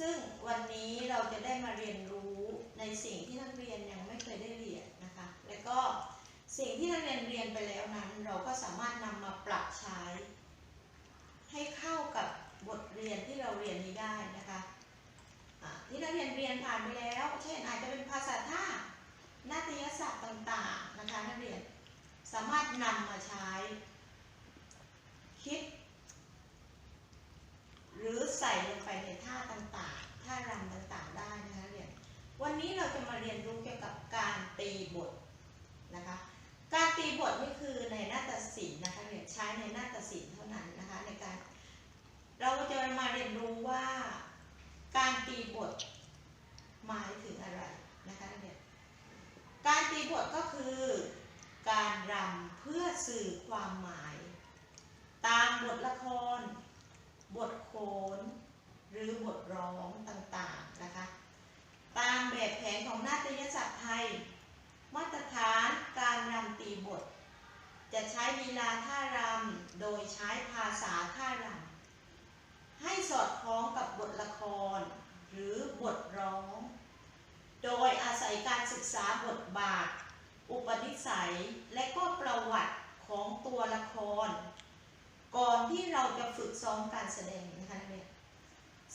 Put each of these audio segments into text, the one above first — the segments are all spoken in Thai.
ซึ่งวันนี้เราจะได้มาเรียนรู้ในสิ่งที่นักเรียนยังไม่เคยได้เรียนนะคะ และก็สิ่งที่นักเรียนเรียนไปแล้วนั้น เราก็สามารถนำมาปรับใช้ ให้เข้ากับบทเรียนที่เราเรียนนี้ได้นะคะที่นักเรียนเรียนผ่านไปแล้ว เช่นอาจจะเป็นภาษาท่านาฏยศาสตร์ต่างๆนะคะนักเรียนสามารถนำมาใช้ คิด หรือใส่ลงไปในท่าต่างๆ ท่ารำต่างๆ ได้นะคะเรียนวันนี้เราจะมาเรียนรู้เกี่ยวกับการตีบทนะคะ การตีบทนี่คือในนาฏศิลป์นะคะเรียนใช้ในนาฏศิลป์เท่านั้นนะคะในการ เราจะมาเรียนรู้ว่าการตีบทหมายถึงอะไรนะคะเรียนการตีบทก็คือการรำเพื่อสื่อความหมาย ตามบทละคร บทโขน หรือบทร้องต่างๆนะคะ ตามแบบแผนของนาฏยศาสตร์ไทย มาตรฐานการรำตีบท จะใช้ลีลาท่ารำโดยใช้ภาษาท่ารำให้สอดคล้องกับบทละคร หรือบทร้อง โดยอาศัยการศึกษาบทบาท อุปนิสัยและก็ประวัติของตัวละคร ก่อนที่เราจะฝึกซ้อมการแสดงนะคะนักเรียน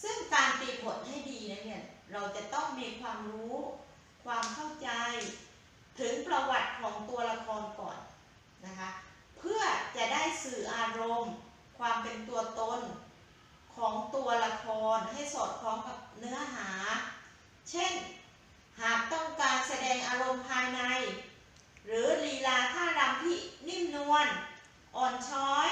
ซึ่งการตีบทให้ดีนะเนี่ยเราจะต้องมีความรู้ ความเข้าใจ ถึงประวัติของตัวละครก่อนนะคะเพื่อจะได้สื่ออารมณ์ ความเป็นตัวตนของตัวละครให้สอดคล้องกับเนื้อหา เช่น หากต้องการแสดงอารมณ์ภายใน หรือลีลาท่ารำที่นิ่มนวลอ่อนช้อย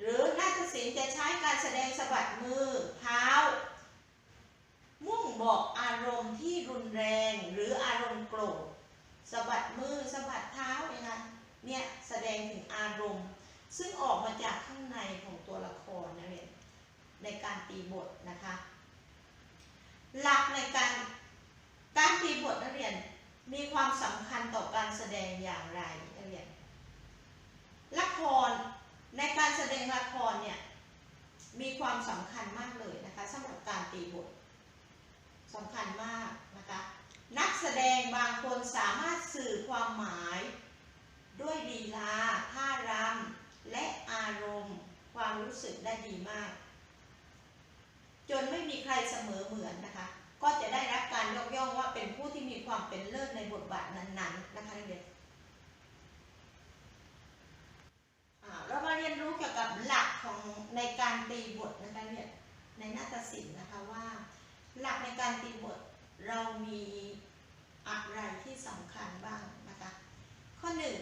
หรือนาฏศิลป์จะใช้การแสดงสะบัดมือเท้า มุ่งบอกอารมณ์ที่รุนแรงหรืออารมณ์โกรธสะบัดมือสะบัดเท้านะคะเนี่ยแสดงถึงอารมณ์ ซึ่งออกมาจากข้างในของตัวละครนะเรียนในการตีบทนะคะ หลักในการการตีบทนักเรียนมีความสำคัญต่อการแสดงอย่างไรนักเรียนละคร ในการแสดงละครเนี่ยมีความสำคัญมากเลยนะคะสำหรับการตีบทสำคัญมากนะคะนักแสดงบางคนสามารถสื่อความหมายด้วยลีลาท่ารำและอารมณ์ ความรู้สึกได้ดีมาก จนไม่มีใครเสมอเหมือนนะคะ ก็จะได้รับการยกย่องว่าเป็นผู้ที่มีความเป็นเลิศในบทบาทนั้นๆนะคะนักเรียน อ่า เรามาเรียนรู้เกี่ยวกับหลักของในการตีบทนะคะเนี่ยในนาฏศิลป์นะคะว่า หลักในการตีบทเรามีอะไรที่สำคัญบ้างนะคะข้อหนึ่ง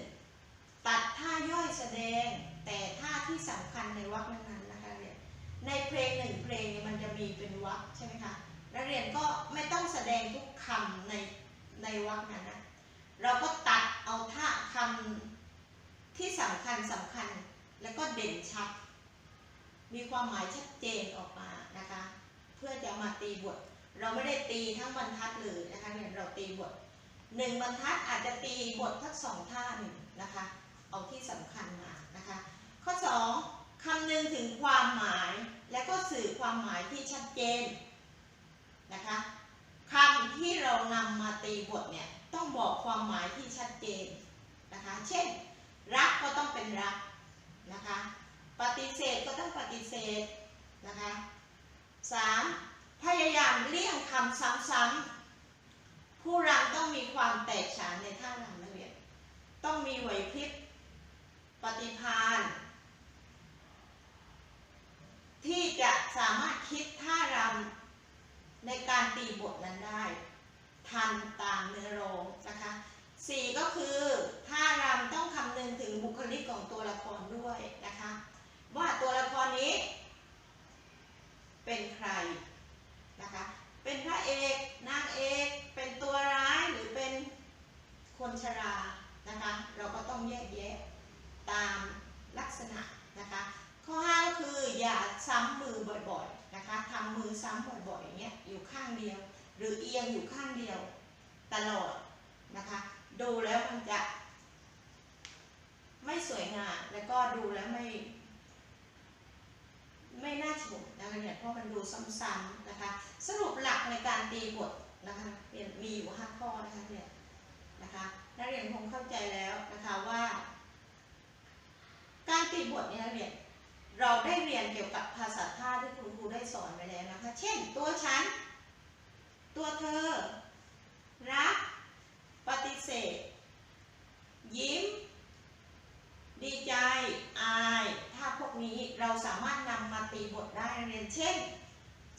ตัดท่าย่อยแสดงแต่ท่าที่สำคัญในวรรคนั้นๆนะคะเนี่ยในเพลงหนึ่งเพลงมันจะมีเป็นวรรคใช่ไหมคะนักเรียนก็ไม่ต้องแสดงทุกคำในในวรรคนั้นนะเราก็ตัดเอาท่าคำ ที่สำคัญสำคัญแล้วก็เด่นชัด มีความหมายชัดเจนออกมานะคะ เพื่อจะมาตีบท เราไม่ได้ตีทั้งบรรทัดเลยนะคะเนี่ยเราตีบทหนึ่งบรรทัดอาจจะตีบททั้งสองท่าหนึ่งนะคะ เอาที่สำคัญมานะคะ ข้อสองคำนึงถึงความหมายและก็สื่อความหมายที่ชัดเจนนะคะคำที่เรานำมาตีบทเนี่ยต้องบอกความหมายที่ชัดเจนนะคะ เช่น รักก็ต้องเป็นรักนะคะ ปฏิเสธก็ต้องปฏิเสธนะคะสามพยายามเลี่ยงคำซ้ำๆ ผู้รำต้องมีความแตกฉานในท่ารำนักเรียนต้องมีไหวพริบปฏิภาณที่จะสามารถคิดท่ารำในการตีบทนั้นได้ ทันตามเนื้อร้องนะคะสี่ก็คือท่ารำต้องคำนึงถึงบุคลิก ของตัวละครด้วยนะคะ ว่าตัวละครนี้ เป็นใครนะคะ เป็นพระเอกนางเอกเป็นตัวร้ายหรือเป็นคนชรานะคะ เราก็ต้องแยกแยะตามลักษณะนะคะ ข้อห้าก็คืออย่าซ้ำมือบ่อยๆนะคะทำมือซ้ำบ่อยๆอย่างเงี้ยอยู่ข้างเดียว หรือเอียงอยู่ข้างเดียวตลอดนะคะ ดูแล้วมันจะ ไม่สวยงามแล้วก็ดูแล้วไม่ ไม่น่าชมนะคะเนี่ยเพราะมันดูซ้ำๆนะคะ สรุปหลักในการตีบทนะคะเรียนมีอยู่ห้าข้อนะคะเนี่ยนะคะนักเรียนคงเข้าใจแล้วนะคะว่า การตีบทเนี่ยนักเรียนเราได้เรียนเกี่ยวกับภาษาท่าที่คุณครูได้สอนไปแล้วนะคะ เช่น ตัวฉัน ตัวเธอ รัก ปฏิเสธ ยิ้ม ดีใจ อาย ถ้าพวกนี้เราสามารถนำมาตีบทได้เรียนเช่น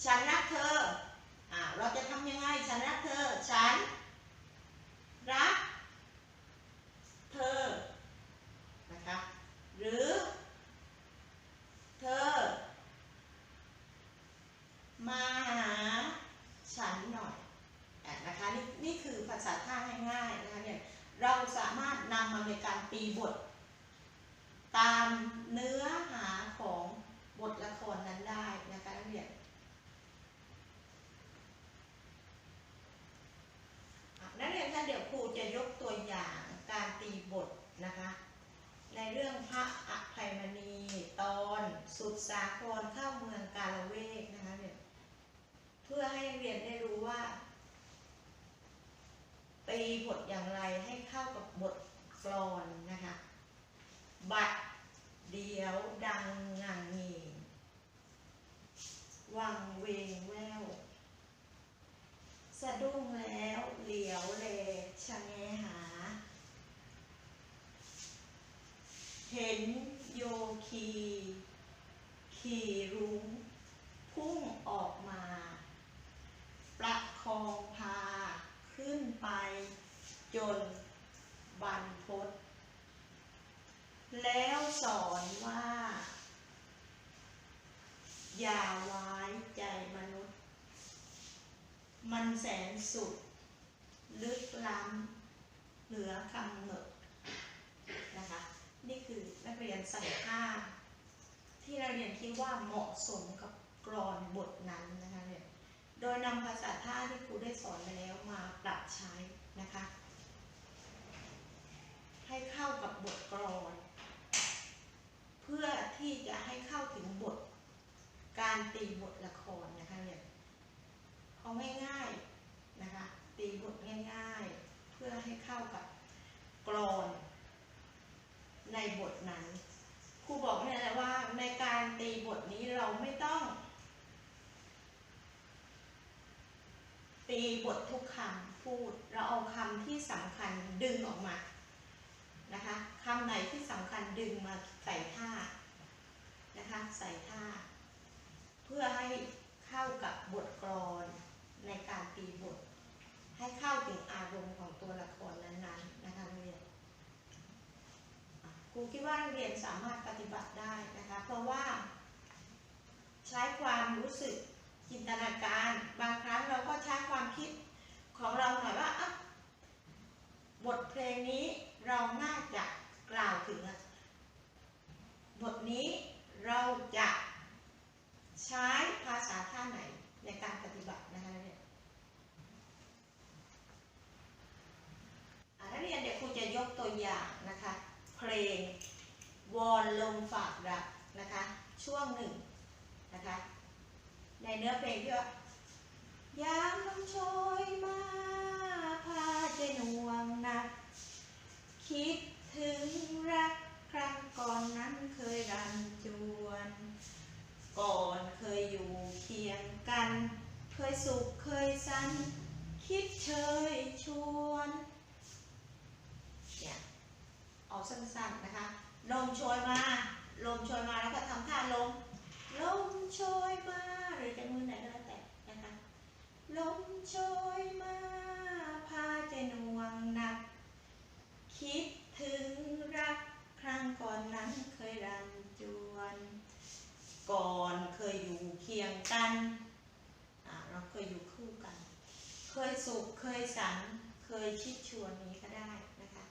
ฉันรักเธออเราจะทำยังไง ฉันรักเธอ ฉัน รัก เธอ นะคะ หรือ เธอ มาหาฉันหน่อยอะนะคะนี่นี่คือภาษาท่าง่ายๆนะคะเนี่ยเราสามารถนำมาในการตีบท ตามเนื้อหาของบทละครนั้นได้นะคะนักเรียนนักเรียนคะเดี๋ยวครูจะยกตัวอย่างการตีบทนะคะ ในเรื่องพระอภัยมณีตอนสุดสาครเข้าเมืองกาลเวกนะคะเนี่ยเพื่อให้นักเรียนได้รู้ว่าตีบทอย่างไรให้เข้ากับบทกลอนนะคะ บัด เดียวดังงังงีวังเวงแวว สะดุ้งแล้วเหลียวเลชะแงหา เห็นโยคี ขี่รุ้งออกมา ประคองพา ขึ้นไป จนบรรพตแล้วสอนว่า อย่าไว้ใจมนุษย์ มัน แสนสุด ลึกล้ำเหนือคำหนดนะคะนี่คือนักเรียนใส่ท่าที่นักเรียนคิดว่าเหมาะสมกับกรอนบทนั้นนะคะเนี่ยโดยนำภาษาท่าที่ครูได้สอนไปแล้วมาปรับใช้นะคะ ให้เข้ากับบทกรอน เพื่อที่จะให้เข้าถึงบท การตีบทละครนะคะเนี่ย เอาง่ายๆนะคะตีบทง่ายๆ เพื่อให้เข้ากับกรอน ในบทนั้นครูบอกเนี่ยแหละว่าในการตีบทนี้เราไม่ต้อง ตีบททุกคำพูดเราเอาคำที่สำคัญดึงออกมานะคะคำไหนที่สำคัญดึงมาใส่ท่านะคะใส่ท่า เพื่อให้เข้ากับบทกลอน ในการตีบท ให้เข้าถึงอารมณ์ของตัวละครนั้นๆนะคะนักเรียนครูคิดว่านักเรียนสามารถปฏิบัติได้นะคะ เพราะว่า ใช้ความรู้สึกจินตนาการ บางครั้งเราก็ใช้ความคิดของเราหน่อยว่าอะบทเพลงนี้เราน่าจะกล่าวถึงอะบทนี้เราจะใช้ภาษาท่าไหนในการปฏิบัตินะคะเนี่ยอะนักเรียนเดี๋ยวครูจะยกตัวอย่างนะคะ เพลงวอนลมฝากรักนะคะ ช่วงหนึ่งนะคะ ใน เนื้อเพลงที่ว่ายามลมโชยมาพาใจหน่วงหนัก คิดถึงรักครั้งก่อนนั้นเคยรันจวน ก่อนเคยอยู่เคียงกัน เคยสุขเคยสัน คิดเชยชวนเนี่ยเอาสั้นๆนะคะ ลมโชยมา ลมโชยมาแล้วก็ทำท่าลม ลมโชยมา รือจะมือไหนก็แล้วแต่นะคะลมโชยมา พาใจหน่วงหนัก คิดถึงรักครั้งก่อนนั้นเคยรันจวน ก่อนเคยอยู่เคียงกันอะเราเคยอยู่คู่กัน เคยสุขเคยสัน เคยชิดชวนนี้ก็ได้นะคะ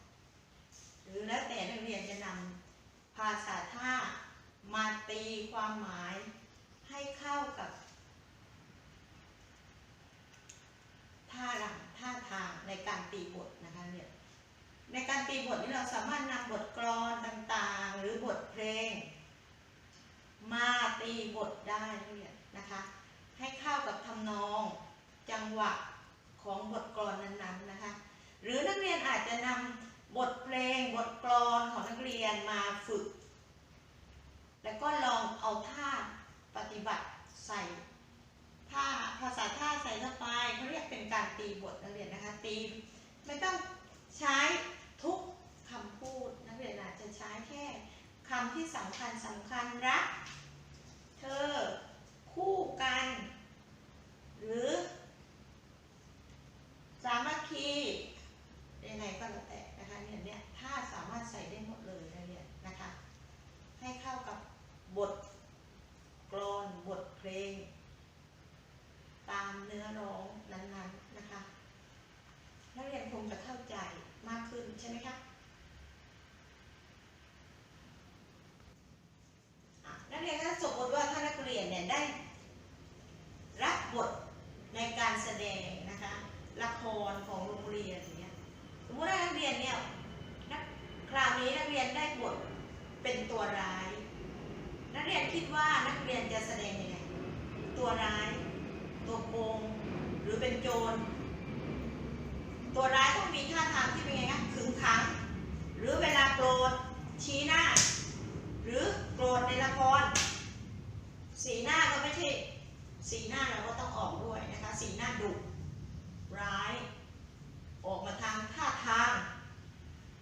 หรือแล้วแต่นักเรียนจะนำภาษาท่ามาตีความหมายให้เข้ากับ ท่ารำท่าทางในการตีบทนะคะเนี่ย ในการตีบทนี้ เราสามารถนำบทกลอนต่างๆ หรือบทเพลง มาตีบทได้นักเรียนะคะ ให้เข้ากับทำนองจังหวะของบทกลอนนั้นๆนะคะ หรือนักเรียนอาจจะนำบทเพลงบทกลอนของนักเรียนมาฝึก แล้วก็ลองเอาท่าปฏิบัติใส่ท่าภาษาท่าใส่เข้าไปเขาเรียกเป็นการตีบทนักเรียนนะคะตีไม่ต้องใช้ทุกคำพูดนักเรียนอาจจะใช้แค่คำที่สำคัญสำคัญรัก เธอ คู่กัน หรือ สามัคคียังไงก็แล้วแต่นะคะเนี่ยเนี่ยถ้าสามารถใส่ได้หมดเลยนะเนี่ยนะคะ ให้เข้ากับบทกลอนบทเพลง ตามเนื้อร้องนั้นๆนะคะ นักเรียนคงจะเข้าใจมากขึ้นใช่ไหมคะอะนักเรียนถ้าสมมติว่าถ้านักเรียนเนี่ยได้ รับบทใน การแสดงนะคะละครของโรงเรียนอย่างเงี้ยสมมติว่านักเรียนเนี่ยนักคราวนี้นักเรียนได้บทเป็นตัวร้าย นักเรียนคิดว่านักเรียนจะแสดงยังไงตัวร้าย ตัวโกงหรือเป็นโจร ตัวร้ายต้องมีท่าทางที่เป็นไงนะขึงขัง หรือเวลาโกรธชี้หน้า หรือโกรธในละคร สีหน้าก็ไม่ใช่ สีหน้าเราก็ต้องออกด้วยนะคะ สีหน้าดุร้าย ออกมาทางท่าทาง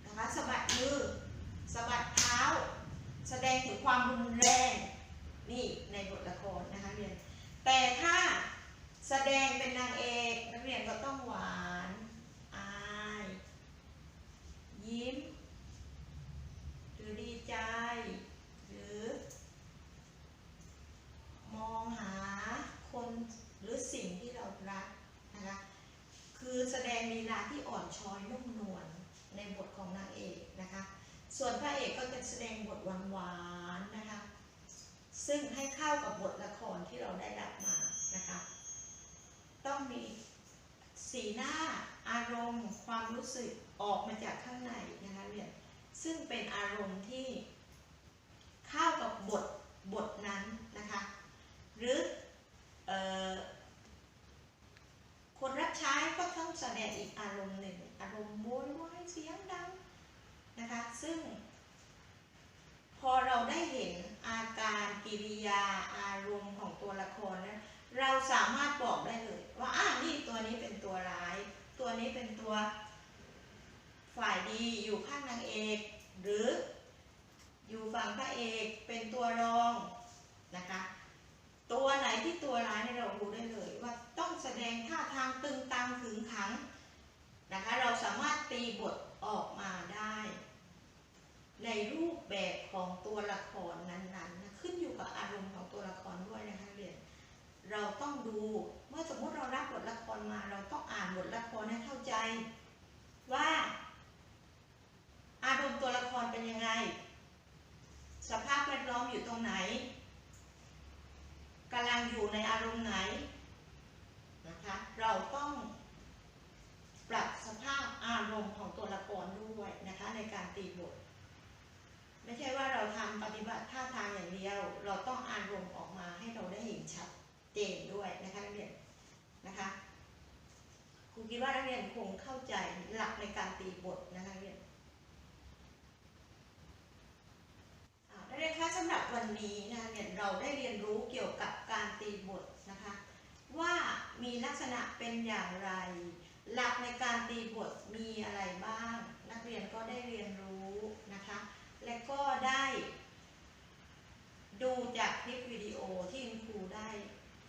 นะคะสะบัดมือสะบัดเท้า แสดงถึงความรุนแรงนี่ในบทละครนะคะเรียน แต่ถ้าแสดงเป็นนางเอกนักเรียนก็ต้องหวานอาย ยิ้ม หรือดีใจ หรือ มองหาคนหรือสิ่งที่เรารักนะคะ คือแสดงลีลาที่อ่อนช้อยนุ่มนวลในบทของนางเอกนะคะ ส่วนพระเอกก็จะแสดงบทหวานๆนะคะ ซึ่งให้เข้ากับบทละครที่เราได้รับมานะคะ ต้องมีสีหน้าอารมณ์ ความรู้สึกออกมาจากข้างในนะคะเนี่ยซึ่งเป็นอารมณ์ที่เข้ากับบทบทนั้นนะคะ หรืออ ใช้ก็ต้องแสดงอีกอารมณ์หนึ่ง อารมณ์โวยวายเสียงดังนะคะ ซึ่ง พอเราได้เห็นอาการกิริยาอารมณ์ของตัวละครนะเราสามารถบอกได้เลยว่าอ่านี่ตัวนี้เป็นตัวร้าย ตัวนี้เป็นตัวฝ่ายดีอยู่ข้างนางเอก หรืออยู่ฝั่งพระเอกเป็นตัวรองนะคะ ตัวไหนที่ตัวร้ายเนี่ยเรารู้ได้เลยว่า ต้องแสดงท่าทางตึงตังขึงขังนะคะเราสามารถตีบทออกมาได้ ในรูปแบบของตัวละครนั้นๆนะขึ้นอยู่กับอารมณ์ของตัวละครด้วยนะคะเรียนเราต้องดูเมื่อสมมติเรารับบทละครมา เราต้องอ่านบทละครให้เข้าใจว่า อารมณ์ตัวละครเป็นยังไง สภาพแวดล้อมอยู่ตรงไหนกำลังอยู่ในอารมณ์ไหน นะคะ เราต้องปรับสภาพอารมณ์ของตัวละครด้วยนะคะในการตีบท ไม่ใช่ว่าเราทำปฏิบัติท่าทางอย่างเดียว เราต้องอารมณ์ออกมาให้เราได้เห็นชัดเจนด้วยนะคะนักเรียนนะคะครูคิดว่านักเรียนคงเข้าใจหลักในการตีบทนะคะนักเรียนอ่านักเรียนคะสำหรับวันนี้นะคะเนี่ยเราได้เรียนรู้เกี่ยวกับการตีบท ว่ามีลักษณะเป็นอย่างไร หลักในการตีบทมีอะไรบ้าง นักเรียนก็ได้เรียนรู้นะคะ และก็ได้ ดูจากคลิปวิดีโอที่ครูได้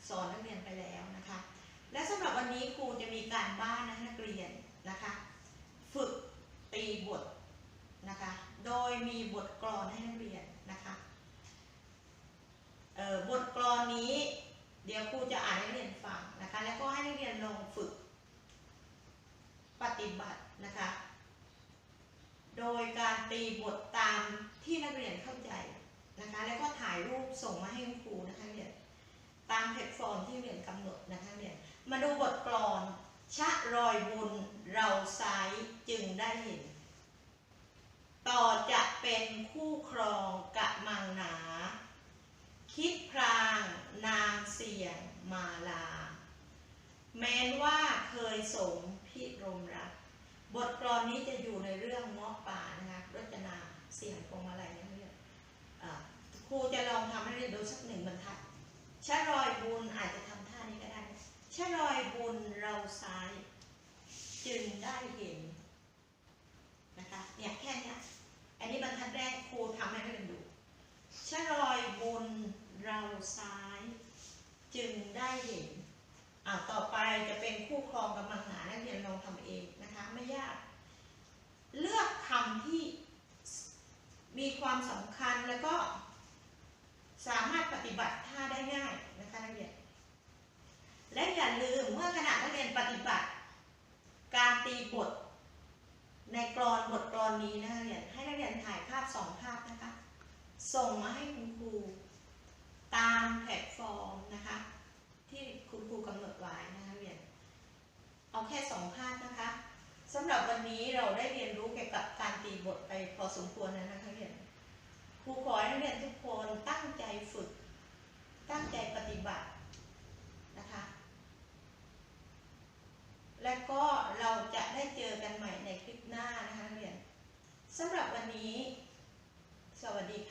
สอนนักเรียนไปแล้วนะคะ และสำหรับวันนี้ครูจะมีการบ้านนะนักเรียนนะคะ ฝึกตีบทนะคะ โดยมีบทกลอนให้นักเรียนนะคะบทกลอนนี้ เดี๋ยวครูจะอ่านให้นักเรียนฟังนะคะ แล้วก็ให้นักเรียนลองฝึกปฏิบัตินะคะ โดยการตีบทตามที่นักเรียนเข้าใจนะคะ แล้วก็ถ่ายรูปส่งมาให้คุณครูนะคะเรียนตามแพลตฟอร์มที่เรียนกำหนดนะคะเรียนมาดูบทกลอนชะรอยบุญเราซ้ายจึงได้เห็น ต่อจะเป็นคู่ครองกะมังหนา คิดพรางนางเสียงมาลา แม้นว่าเคยสมพิรมรัก บทกลอนนี้จะอยู่ในเรื่องเงาะป่านะคะรจนาเสียงพวงมาลัยนักเรียนอ่ครูจะลองทำให้เรียนดูสักหนึ่งบรรทัดชะรอยบุญอาจจะทำท่านี้ก็ได้ชะรอยบุญเราซ้าย จึงได้เห็นนะคะเนี่ยแค่เนี้ยอันนี้บรรทัดแรกครูทำให้เรียนดูชะรอยบุญ เราซ้าย จึงได้เห็นอ่าต่อไปจะเป็นคู่ครองกำลังหานักเรียนลองทำเองนะคะ ไม่ยาก เลือกคำที่มีความสำคัญแล้วก็สามารถปฏิบัติท่าได้ง่ายนะคะนักเรียน และอย่าลืมเมื่อขณะนักเรียนปฏิบัติ การตีบท ในกรอนบทกรอนนี้นะนักเรียนให้นักเรียนถ่ายภาพสองภาพนะคะ ส่งมาให้คุณครู ตามแพลตฟอร์มนะคะ ที่คุณครูกำหนดไว้นะคะเรียนเอาแค่สองภาคนะคะสำหรับวันนี้เราได้เรียนรู้เกี่ยวกับการตีบทไปพอสมควรแล้วนะคะเรียนครูขอให้นักเรียนทุกคนตั้งใจฝึก ตั้งใจปฏิบัตินะคะ และก็เราจะได้เจอกันใหม่ในคลิปหน้านะคะเรียนสำหรับวันนี้ สวัสดีค่ะ